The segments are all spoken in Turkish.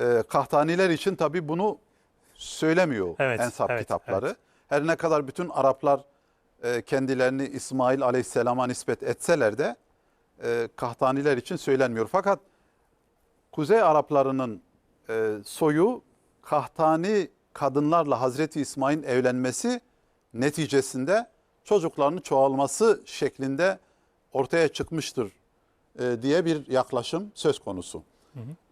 E, Kahtaniler için tabii bunu söylemiyor Evet, ensap evet, kitapları. evet. Her ne kadar bütün Araplar e, kendilerini İsmail Aleyhisselam'a nispet etseler de e, Kahtaniler için söylenmiyor. Fakat Kuzey Araplarının e, soyu Kahtani kadınlarla Hazreti İsmail'in evlenmesi neticesinde çocuklarının çoğalması şeklinde ortaya çıkmıştır e, diye bir yaklaşım söz konusu.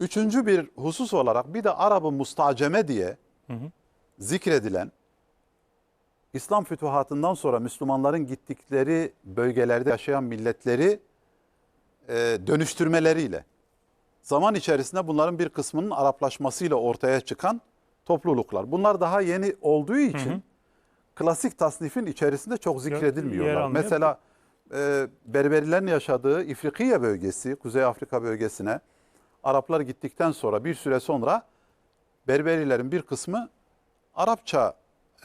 Üçüncü bir husus olarak bir de Arap-ı Mustaceme diye zikredilen İslam fütuhatından sonra Müslümanların gittikleri bölgelerde yaşayan milletleri e, dönüştürmeleriyle zaman içerisinde bunların bir kısmının Araplaşmasıyla ortaya çıkan topluluklar. Bunlar daha yeni olduğu için klasik tasnifin içerisinde çok zikredilmiyorlar. Mesela e, Berberilerin yaşadığı İfrikiye bölgesi, Kuzey Afrika bölgesine Araplar gittikten sonra bir süre sonra Berberilerin bir kısmı Arapça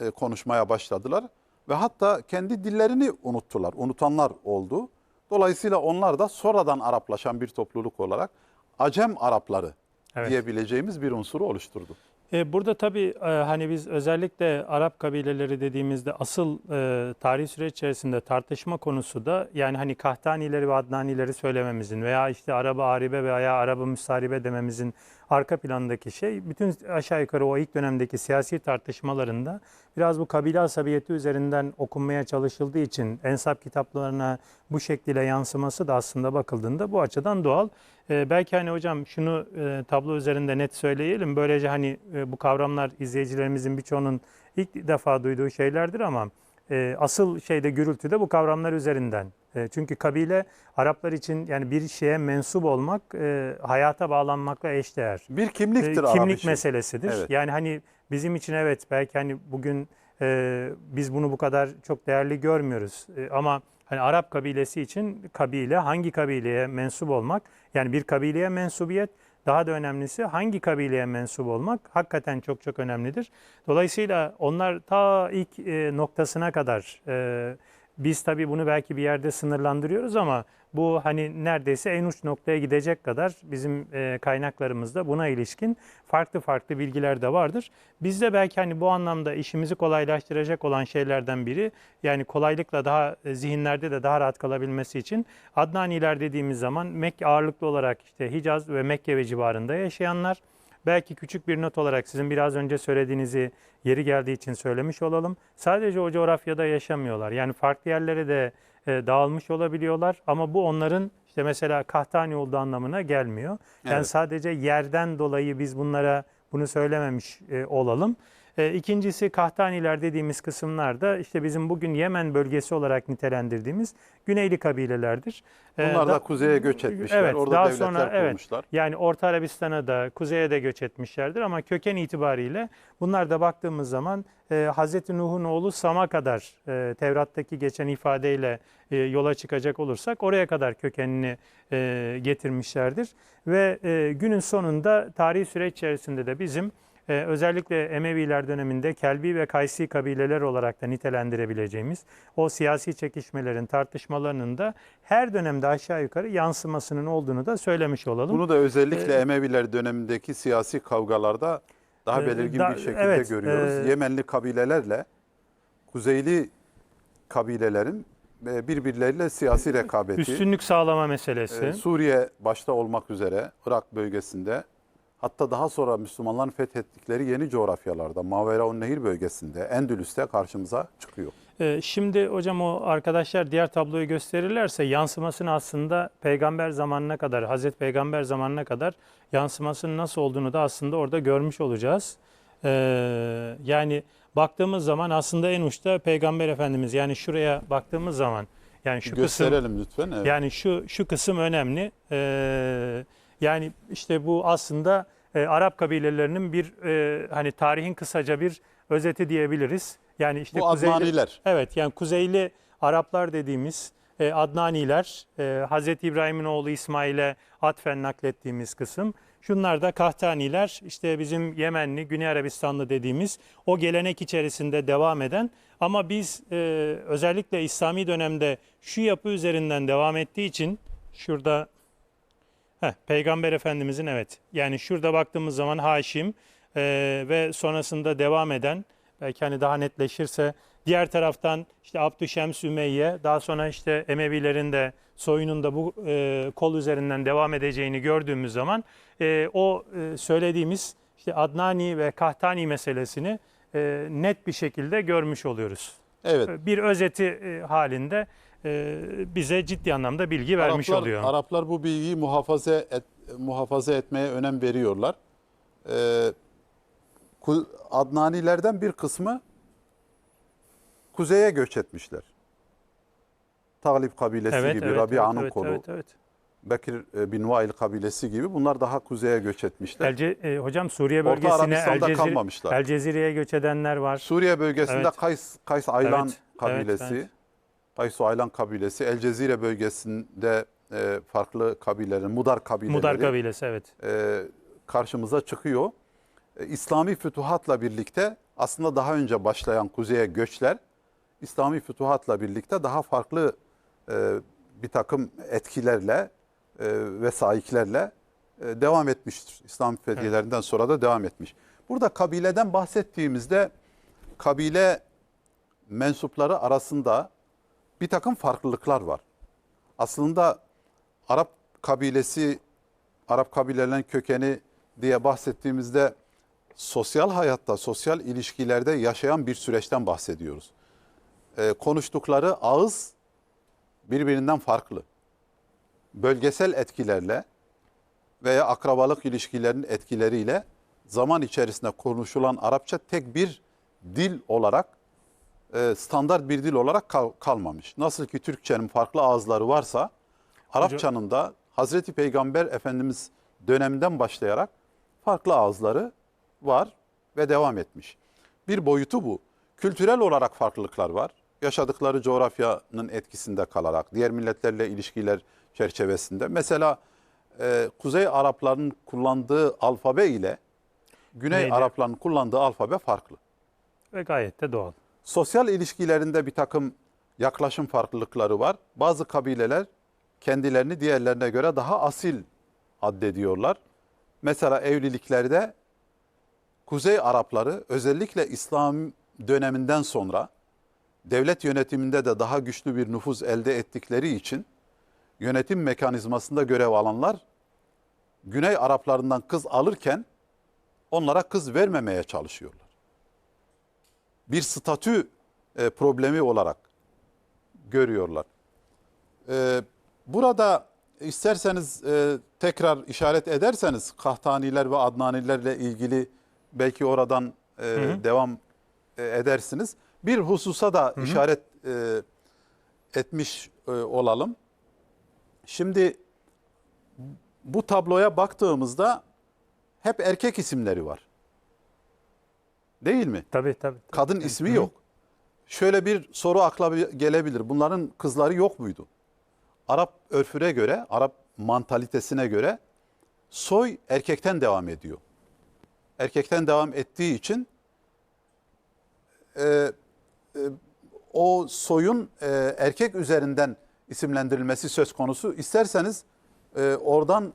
e, konuşmaya başladılar ve hatta kendi dillerini unuttular. Unutanlar oldu. Dolayısıyla onlar da sonradan Araplaşan bir topluluk olarak Acem Arapları Evet. diyebileceğimiz bir unsuru oluşturdu. E, burada tabii e, hani biz özellikle Arap kabileleri dediğimizde asıl e, tarih süreç içerisinde tartışma konusu da yani hani Kahtanileri ve Adnanileri söylememizin veya işte Arabı Aribe veya Arabı Müstaribe dememizin arka plandaki şey bütün aşağı yukarı o ilk dönemdeki siyasi tartışmalarında biraz bu kabile asabiyeti üzerinden okunmaya çalışıldığı için ensap kitaplarına bu şekilde yansıması da aslında bakıldığında bu açıdan doğal. E, belki hani hocam şunu e, tablo üzerinde net söyleyelim. Böylece hani e, bu kavramlar izleyicilerimizin birçoğunun ilk defa duyduğu şeylerdir ama e, asıl şeyde gürültü de bu kavramlar üzerinden. E, çünkü kabile Araplar için yani bir şeye mensup olmak e, hayata bağlanmakla eşdeğer. Bir kimliktir Arap kimlik için. meselesidir. Evet. Yani hani bizim için evet belki hani bugün e, biz bunu bu kadar çok değerli görmüyoruz. E, ama hani Arap kabilesi için kabile hangi kabileye mensup olmak yani bir kabileye mensubiyet daha da önemlisi hangi kabileye mensup olmak hakikaten çok çok önemlidir. Dolayısıyla onlar ta ilk e, noktasına kadar e, biz tabii bunu belki bir yerde sınırlandırıyoruz ama bu hani neredeyse en uç noktaya gidecek kadar bizim e, kaynaklarımızda buna ilişkin farklı farklı bilgiler de vardır. Bizde belki hani bu anlamda işimizi kolaylaştıracak olan şeylerden biri yani kolaylıkla daha e, zihinlerde de daha rahat kalabilmesi için Adnaniler dediğimiz zaman Mekke ağırlıklı olarak işte Hicaz ve Mekke ve civarında yaşayanlar Belki küçük bir not olarak sizin biraz önce söylediğinizi yeri geldiği için söylemiş olalım. Sadece o coğrafyada yaşamıyorlar. Yani farklı yerlere de e, dağılmış olabiliyorlar ama bu onların işte mesela Kahtani olduğu anlamına gelmiyor. Yani Evet. sadece yerden dolayı biz bunlara bunu söylememiş e, olalım. E, ikincisi Kahtaniler dediğimiz kısımlarda işte bizim bugün Yemen bölgesi olarak nitelendirdiğimiz Güneyli kabilelerdir. E, Bunlar da da- kuzeye göç etmişler. Evet, Orada daha devletler sonra, evet. kurmuşlar. Yani Orta Arabistan'a da kuzeye de göç etmişlerdir ama köken itibariyle bunlar da baktığımız zaman e, Hz. Nuh'un oğlu Sam'a kadar e, Tevrat'taki geçen ifadeyle e, yola çıkacak olursak oraya kadar kökenini e, getirmişlerdir. Ve e, günün sonunda tarihi süreç içerisinde de bizim e, özellikle Emeviler döneminde Kelbi ve Kaysi kabileler olarak da nitelendirebileceğimiz o siyasi çekişmelerin, tartışmalarının da her dönemde aşağı yukarı yansımasının olduğunu da söylemiş olalım. Bunu da özellikle Emeviler dönemindeki siyasi kavgalarda daha Ee, belirgin da- bir şekilde evet, görüyoruz. e- Yemenli kabilelerle Kuzeyli kabilelerin e, birbirleriyle siyasi rekabeti. Üstünlük sağlama meselesi. e, Suriye başta olmak üzere Irak bölgesinde hatta daha sonra Müslümanların fethettikleri yeni coğrafyalarda Mavera Nehir bölgesinde Endülüs'te karşımıza çıkıyor. Ee, Şimdi hocam o arkadaşlar diğer tabloyu gösterirlerse yansımasını aslında peygamber zamanına kadar, Hazreti Peygamber zamanına kadar yansımasının nasıl olduğunu da aslında orada görmüş olacağız. Ee, yani baktığımız zaman aslında en uçta Peygamber Efendimiz yani şuraya baktığımız zaman yani şu kısım Gösterelim lütfen. Evet. Yani şu şu kısım önemli. Ee, yani işte bu aslında e, Arap kabilelerinin bir e, hani tarihin kısaca bir özeti diyebiliriz. Yani işte Bu kuzeyli- Adnaniler. Evet yani Kuzeyli Araplar dediğimiz e, Adnaniler, e, Hazreti İbrahim'in oğlu İsmail'e atfen naklettiğimiz kısım. Şunlar da Kahtaniler, işte bizim Yemenli, Güney Arabistanlı dediğimiz o gelenek içerisinde devam eden ama biz e, özellikle İslami dönemde şu yapı üzerinden devam ettiği için şurada Heh, Peygamber Efendimizin evet. Yani şurada baktığımız zaman Haşim e, ve sonrasında devam eden belki hani daha netleşirse diğer taraftan işte Abdüşems Ümeyye daha sonra işte Emevilerin de soyunun da bu e, kol üzerinden devam edeceğini gördüğümüz zaman e, o e, söylediğimiz işte Adnani ve Kahtani meselesini e, net bir şekilde görmüş oluyoruz. Evet. Bir özeti e, halinde bize ciddi anlamda bilgi vermiş Araplar, oluyor. Araplar bu bilgiyi muhafaza et, muhafaza etmeye önem veriyorlar. Ee, Ku- Adnanilerden bir kısmı kuzeye göç etmişler. Talip kabilesi gibi, Rabia'nın evet, kolu, Evet, evet. Bekir e, bin Vail kabilesi gibi bunlar daha kuzeye göç etmişler. Elce, e, hocam Suriye bölgesine El, kalmamışlar. El Cezire'ye göç edenler var. Suriye bölgesinde Evet. Kays, Kays Aylan Evet, kabilesi, evet, evet. Kaysu Aylan kabilesi, El Cezire bölgesinde e, farklı kabilelerin, Mudar kabileleri Mudar kabilesi evet. e, karşımıza çıkıyor. E, İslami fütuhatla birlikte aslında daha önce başlayan kuzeye göçler İslami fütuhatla birlikte daha farklı e, bir takım etkilerle e, ve sahiplerle e, devam etmiştir. İslam fethiyelerinden sonra da devam etmiş. Burada kabileden bahsettiğimizde kabile mensupları arasında bir takım farklılıklar var. Aslında Arap kabilesi, Arap kabilelerinin kökeni diye bahsettiğimizde sosyal hayatta, sosyal ilişkilerde yaşayan bir süreçten bahsediyoruz. Ee, konuştukları ağız birbirinden farklı. Bölgesel etkilerle veya akrabalık ilişkilerinin etkileriyle zaman içerisinde konuşulan Arapça tek bir dil olarak e, standart bir dil olarak kal- kalmamış. Nasıl ki Türkçenin farklı ağızları varsa Arapçanın da Hazreti Peygamber Efendimiz döneminden başlayarak farklı ağızları var ve devam etmiş. Bir boyutu bu. Kültürel olarak farklılıklar var. Yaşadıkları coğrafyanın etkisinde kalarak, diğer milletlerle ilişkiler çerçevesinde. Mesela e, Kuzey Arapların kullandığı alfabe ile Güney Neydi? Arapların kullandığı alfabe farklı. Ve gayet de doğal. Sosyal ilişkilerinde bir takım yaklaşım farklılıkları var. Bazı kabileler kendilerini diğerlerine göre daha asil addediyorlar. Mesela evliliklerde Kuzey Arapları özellikle İslam döneminden sonra devlet yönetiminde de daha güçlü bir nüfuz elde ettikleri için yönetim mekanizmasında görev alanlar Güney Araplarından kız alırken onlara kız vermemeye çalışıyorlar bir statü e, problemi olarak görüyorlar. E, burada isterseniz e, tekrar işaret ederseniz Kahtaniler ve Adnanilerle ilgili belki oradan e, devam e, edersiniz. Bir hususa da işaret e, etmiş e, olalım. Şimdi bu tabloya baktığımızda hep erkek isimleri var. Değil mi? Tabii tabii. Kadın ismi yok. Şöyle bir soru akla gelebilir. Bunların kızları yok muydu? Arap örfüne göre, Arap mantalitesine göre soy erkekten devam ediyor. Erkekten devam ettiği için e, e, o soyun e, erkek üzerinden isimlendirilmesi söz konusu. İsterseniz e, oradan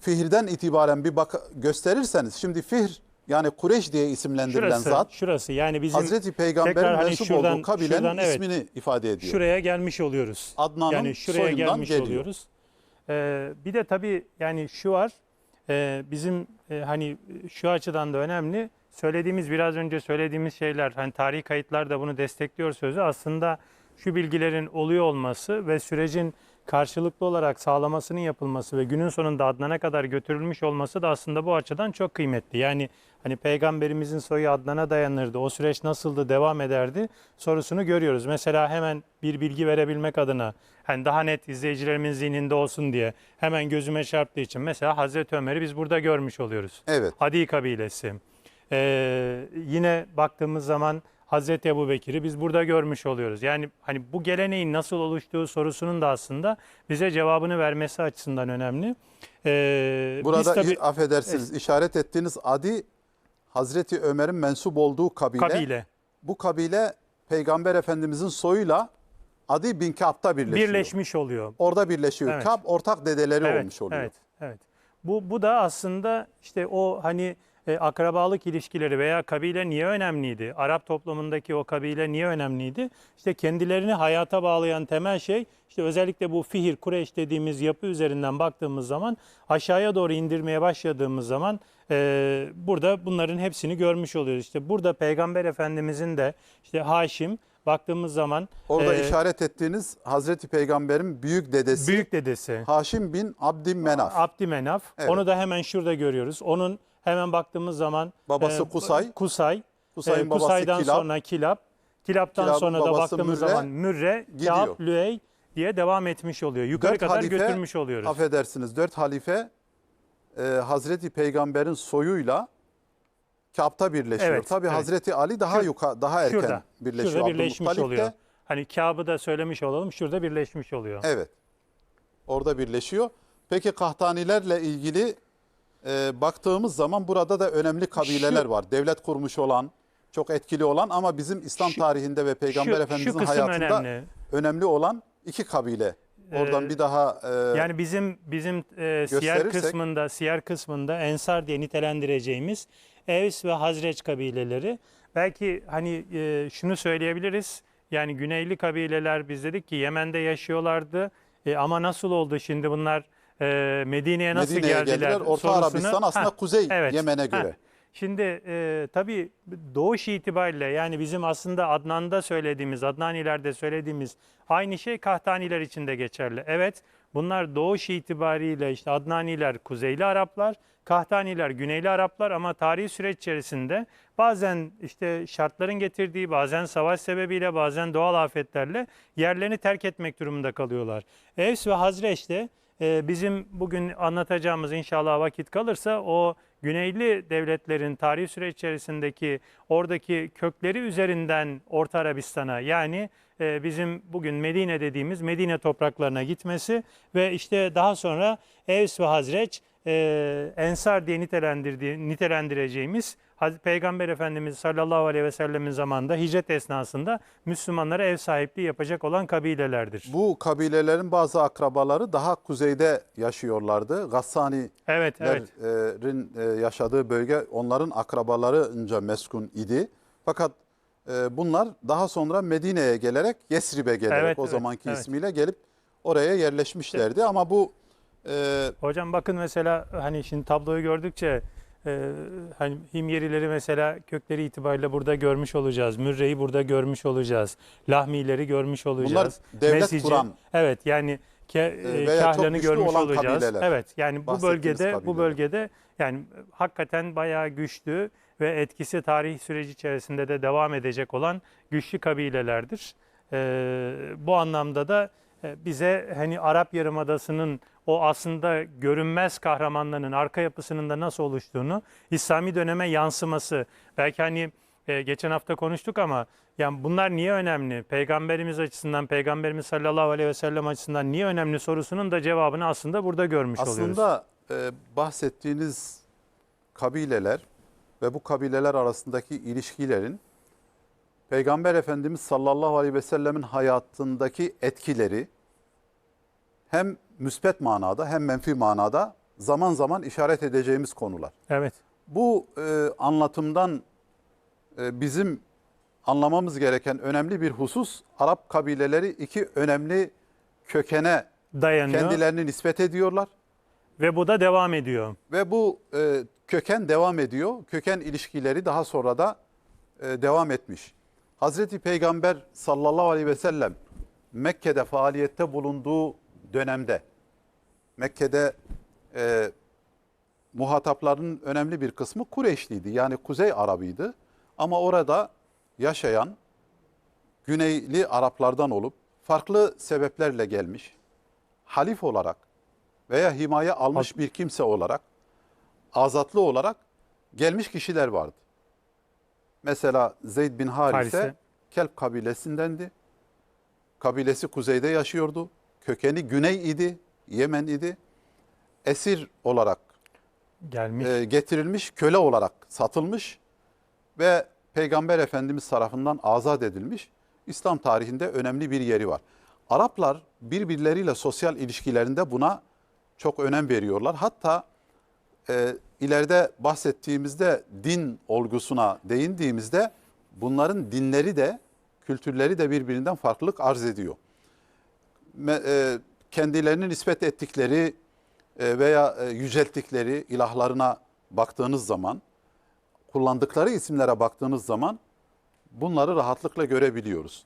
Fihir'den itibaren bir bak gösterirseniz şimdi Fihr yani Kureş diye isimlendirilen Şurası, zat şurası yani bizim Hazreti Peygamber'in hani mensup şuradan- olduğu kabilenin şuradan, evet. ismini ifade ediyor. şuraya gelmiş oluyoruz. Adnan'ın yani şuraya soyundan gelmiş geliyor. oluyoruz. Ee, bir de tabii yani şu var. e, bizim e, hani şu açıdan da önemli. Söylediğimiz biraz önce söylediğimiz şeyler hani tarihi kayıtlar da bunu destekliyor sözü. Aslında şu bilgilerin oluyor olması ve sürecin karşılıklı olarak sağlamasının yapılması ve günün sonunda Adnan'a kadar götürülmüş olması da aslında bu açıdan çok kıymetli. Yani hani peygamberimizin soyu Adnan'a dayanırdı. O süreç nasıldı, devam ederdi sorusunu görüyoruz. Mesela hemen bir bilgi verebilmek adına hani daha net izleyicilerimin zihninde olsun diye hemen gözüme çarptığı için mesela Hazreti Ömer'i biz burada görmüş oluyoruz. Evet. Hadi kabilesi. Ee, yine baktığımız zaman Hazreti Ebu Bekir'i biz burada görmüş oluyoruz. Yani hani bu geleneğin nasıl oluştuğu sorusunun da aslında bize cevabını vermesi açısından önemli. Ee, Burada tabii- affedersiniz işaret ettiğiniz Adi Hazreti Ömer'in mensup olduğu kabile. kabile. Bu kabile Peygamber Efendimizin soyuyla Adi bin Ka'b'ta birleşiyor. Birleşmiş oluyor. Orada birleşiyor. Evet. Ka'b ortak dedeleri evet, olmuş oluyor. Evet, evet. Bu, bu da aslında işte o hani e, akrabalık ilişkileri veya kabile niye önemliydi? Arap toplumundaki o kabile niye önemliydi? İşte kendilerini hayata bağlayan temel şey işte özellikle bu Fihir, Kureyş dediğimiz yapı üzerinden baktığımız zaman aşağıya doğru indirmeye başladığımız zaman e, burada bunların hepsini görmüş oluyoruz. İşte burada Peygamber Efendimizin de işte Haşim baktığımız zaman Orada e, işaret ettiğiniz Hazreti Peygamber'in büyük dedesi büyük dedesi. Haşim bin Abdümenaf. Abdümenaf. Evet. Onu da hemen şurada görüyoruz. Onun hemen baktığımız zaman Babası e, Kusay. Kusay. Kusay'ın E, babası Kusay'dan Kilab. sonra Kilab. Kilap'tan Kilab'ın sonra da babası baktığımız Mürre zaman Mürre, gidiyor. Kâb, Lüey diye devam etmiş oluyor. Yukarı Dört kadar halife, götürmüş oluyoruz. Affedersiniz dört halife e, Hazreti Peygamber'in soyuyla Ka'b'ta birleşiyor. Evet, Tabii evet. Hazreti Ali daha Şur- yuka, daha erken şurada. birleşiyor. Şurada birleşmiş de- oluyor. Hani Kâb'ı da söylemiş olalım. Şurada birleşmiş oluyor. Evet. Orada birleşiyor. Peki Kahtanilerle ilgili e, baktığımız zaman burada da önemli kabileler Şu- var. Devlet kurmuş olan, çok etkili olan ama bizim İslam Şu- tarihinde ve Peygamber şu- şu Efendimizin kısım hayatında önemli. önemli olan iki kabile. Oradan Ee, bir daha e, Yani bizim bizim e, siyer kısmında siyer kısmında ensar diye nitelendireceğimiz Evs ve Hazreç kabileleri belki hani e, şunu söyleyebiliriz. Yani güneyli kabileler biz dedik ki Yemen'de yaşıyorlardı. E, ama nasıl oldu şimdi bunlar e, Medine'ye nasıl Medine'ye geldiler? geldiler. Orta sorusunu- Arabistan aslında Ha, kuzey evet, Yemen'e ha. göre. Şimdi e, tabii doğuş itibariyle yani bizim aslında Adnan'da söylediğimiz, Adnaniler'de söylediğimiz aynı şey Kahtaniler için de geçerli. Evet bunlar doğuş itibariyle işte Adnaniler kuzeyli Araplar, Kahtaniler güneyli Araplar ama tarihi süreç içerisinde bazen işte şartların getirdiği, bazen savaş sebebiyle, bazen doğal afetlerle yerlerini terk etmek durumunda kalıyorlar. Evs ve Hazreç de bizim bugün anlatacağımız inşallah vakit kalırsa o Güneyli devletlerin tarihi süreç içerisindeki oradaki kökleri üzerinden Orta Arabistan'a yani e, bizim bugün Medine dediğimiz Medine topraklarına gitmesi ve işte daha sonra Evs ve Hazreç e, Ensar diye nitelendireceğimiz Peygamber Efendimiz sallallahu aleyhi ve sellemin zamanında hicret esnasında Müslümanlara ev sahipliği yapacak olan kabilelerdir. Bu kabilelerin bazı akrabaları daha kuzeyde yaşıyorlardı. Gassanilerin Evet, evet. e, yaşadığı bölge onların akrabalarınca meskun idi. Fakat e, bunlar daha sonra Medine'ye gelerek Yesrib'e gelerek Evet, o evet, zamanki evet. ismiyle gelip oraya yerleşmişlerdi. Ama bu e, Hocam bakın mesela hani şimdi tabloyu gördükçe e, hani Himyerileri mesela kökleri itibariyle burada görmüş olacağız. Mürre'yi burada görmüş olacağız. Lahmileri görmüş olacağız. devlet Mesici- kuran Evet yani ke, E, e, Kahlan'ı görmüş olacağız. kabileler. Evet yani bu bölgede bu kabileler. bölgede yani hakikaten bayağı güçlü ve etkisi tarih süreci içerisinde de devam edecek olan güçlü kabilelerdir. E, bu anlamda da bize hani Arap Yarımadası'nın o aslında görünmez kahramanlarının arka yapısının da nasıl oluştuğunu İslami döneme yansıması belki hani e, geçen hafta konuştuk ama yani bunlar niye önemli? Peygamberimiz açısından, Peygamberimiz sallallahu aleyhi ve sellem açısından niye önemli sorusunun da cevabını aslında burada görmüş oluyoruz. aslında e, bahsettiğiniz kabileler ve bu kabileler arasındaki ilişkilerin Peygamber Efendimiz sallallahu aleyhi ve sellemin hayatındaki etkileri hem müspet manada hem menfi manada zaman zaman işaret edeceğimiz konular. Evet. Bu e, anlatımdan e, bizim anlamamız gereken önemli bir husus Arap kabileleri iki önemli kökene Dayanıyor kendilerini nispet ediyorlar ve bu da devam ediyor. ve bu e, köken devam ediyor. Köken ilişkileri daha sonra da e, devam etmiş. Hazreti Peygamber sallallahu aleyhi ve sellem Mekke'de faaliyette bulunduğu dönemde Mekke'de e, muhatapların önemli bir kısmı Kureyşliydi. Yani Kuzey Arabıydı. Ama orada yaşayan Güneyli Araplardan olup farklı sebeplerle gelmiş. Halif olarak veya himaye almış bir kimse olarak, azatlı olarak gelmiş kişiler vardı. Mesela Zeyd bin Harise, Harise. Kelp kabilesindendi. Kabilesi kuzeyde yaşıyordu. Kökeni güney idi, Yemen idi. Esir olarak Gelmiş. e, getirilmiş, köle olarak satılmış ve Peygamber Efendimiz tarafından azat edilmiş. İslam tarihinde önemli bir yeri var. Araplar birbirleriyle sosyal ilişkilerinde buna çok önem veriyorlar. Hatta e, ileride bahsettiğimizde din olgusuna değindiğimizde bunların dinleri de kültürleri de birbirinden farklılık arz ediyor. E, kendilerini nispet ettikleri e, veya e, yücelttikleri ilahlarına baktığınız zaman, kullandıkları isimlere baktığınız zaman bunları rahatlıkla görebiliyoruz.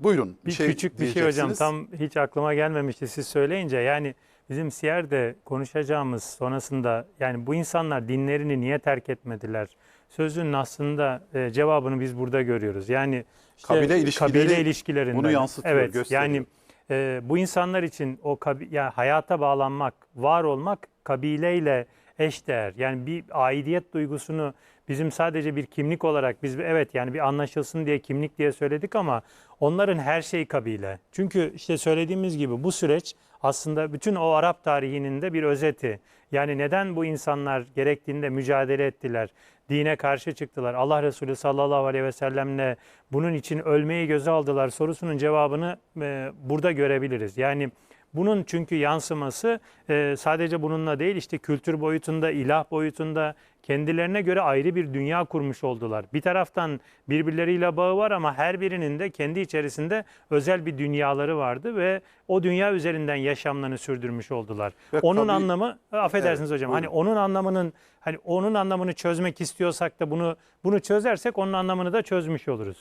Buyurun. Bir küçük bir şey hocam tam hiç aklıma gelmemişti siz söyleyince yani bizim Siyer'de konuşacağımız sonrasında yani bu insanlar dinlerini niye terk etmediler? Sözün aslında e, cevabını biz burada görüyoruz. Yani işte Kabile ilişkileri kabile ilişkilerinde. bunu yansıtıyor, Evet gösteriyor. yani e, bu insanlar için o kabi, yani hayata bağlanmak, var olmak kabileyle eşdeğer. Yani bir aidiyet duygusunu bizim sadece bir kimlik olarak biz evet yani bir anlaşılsın diye kimlik diye söyledik ama onların her şeyi kabile. Çünkü işte söylediğimiz gibi bu süreç aslında bütün o Arap tarihinin de bir özeti. Yani neden bu insanlar gerektiğinde mücadele ettiler? Dine karşı çıktılar. Allah Resulü sallallahu aleyhi ve sellemle bunun için ölmeyi göze aldılar sorusunun cevabını burada görebiliriz. Yani bunun çünkü yansıması e, sadece bununla değil işte kültür boyutunda, ilah boyutunda kendilerine göre ayrı bir dünya kurmuş oldular. Bir taraftan birbirleriyle bağı var ama her birinin de kendi içerisinde özel bir dünyaları vardı ve o dünya üzerinden yaşamlarını sürdürmüş oldular. Ve onun kabi- anlamı affedersiniz Evet, hocam. buyurun. Hani onun anlamının hani onun anlamını çözmek istiyorsak da bunu bunu çözersek onun anlamını da çözmüş oluruz.